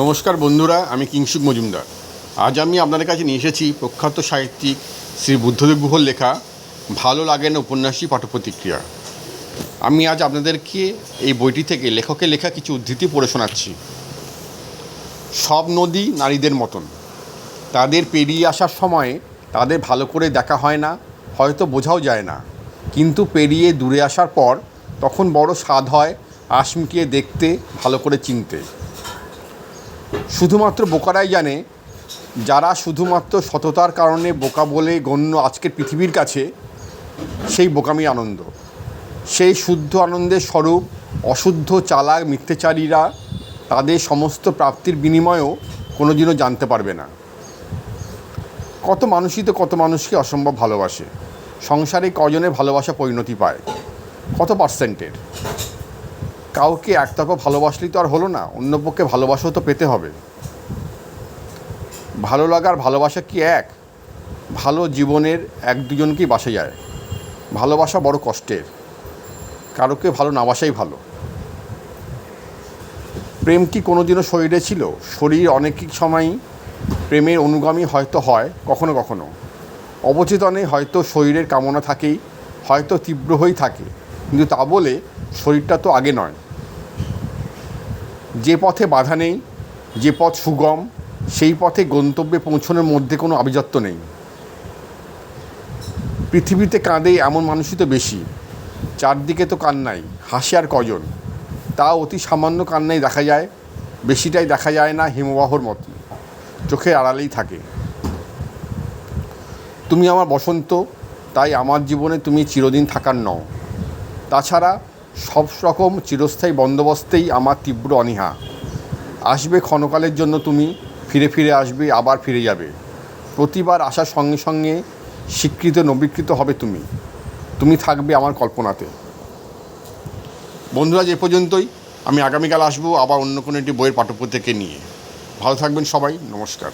নমস্কার বন্ধুরা, আমি কিংসুক মজুমদার। আজ আমি আপনাদের কাছে নিয়ে এসেছি প্রখ্যাত সাহিত্যিক শ্রী বুদ্ধদেব গুহর লেখা ভালো লাগে না উপন্যাসী পাঠপ্রতিক্রিয়া আমি আজ আপনাদেরকে এই বইটি থেকে লেখকের লেখা কিছু উদ্ধৃতি পড়ে শোনাচ্ছি। সব নদী নারীদের মতন। তাদের পেরিয়ে আসার সময়ে তাদের ভালো করে দেখা হয় না, হয়তো বোঝাও যায় না। কিন্তু পেরিয়ে দূরে আসার পর তখন বড় স্বাদ হয় আশমিকিয়ে দেখতে, ভালো করে চিনতে। শুধুমাত্র বোকারাই জানে, যারা শুধুমাত্র সততার কারণে বোকা বলে গণ্য আজকের পৃথিবীর কাছে, সেই বোকামি আনন্দ। সেই শুদ্ধ আনন্দের স্বরূপ, অশুদ্ধ চালাক মিথ্যেচারীরা তাদের সমস্ত প্রাপ্তির বিনিময়েও কোনোদিনও জানতে পারবে না। কত মানুষই তো কত মানুষকে অসম্ভব ভালোবাসে। সংসারে কজনের ভালোবাসা পরিণতি পায়? কত পার্সেন্টের? কাউকে একটাকে ভালোবাসলেই তো আর হলো না অন্য পক্ষে ভালোবাসাও তো পেতে হবে। ভালো লাগার ভালোবাসা কি এক? ভালো জীবনের এক দুজনকেই বাসা যায়। ভালোবাসা বড় কষ্টের, কারোকে ভালো না বাসাই ভালো। প্রেম কি কোনোদিনও শরীরে ছিল? শরীর অনেক সময়ই প্রেমের অনুগামী হয়তো হয়, কখনো কখনো। অবচেতনে হয়তো শরীরের কামনা থাকেই, হয়তো তীব্র হয়েই থাকে। কিন্তু তা বলে শরীরটা তো আগে নয়। যে পথে বাধা নেই, যে পথ সুগম, সেই পথে গন্তব্যে পৌঁছানোর মধ্যে কোনো আভিজাত্য নেই। পৃথিবীতে কাঁদে এমন মানুষই তো বেশি। চারদিকে তো কান্নাই হাসে আর কজন। তা অতি সামান্য কান্নাই দেখা যায়, বেশিটাই দেখা যায় না হিমবাহর মতো। চোখের আড়ালেই থাকে। তুমি আমার বসন্ত, তাই আমার জীবনে তুমি চিরদিন থাকার নও। তাছাড়া সব রকম চিরস্থায়ী বন্দোবস্তেই আমার তীব্র অনীহা। আসবে ক্ষণকালের জন্য তুমি, ফিরে ফিরে আসবে, আবার ফিরে যাবে। প্রতিবার আসার সঙ্গে সঙ্গে স্বীকৃত, নবীকৃত হবে তুমি। তুমি থাকবে আমার কল্পনাতে। বন্ধুরা, যে পর্যন্তই, আমি আগামীকাল আসব আবার অন্য কোনো একটি বইয়ের পাঠ্যপুস্তকে নিয়ে। ভালো থাকবেন সবাই, নমস্কার।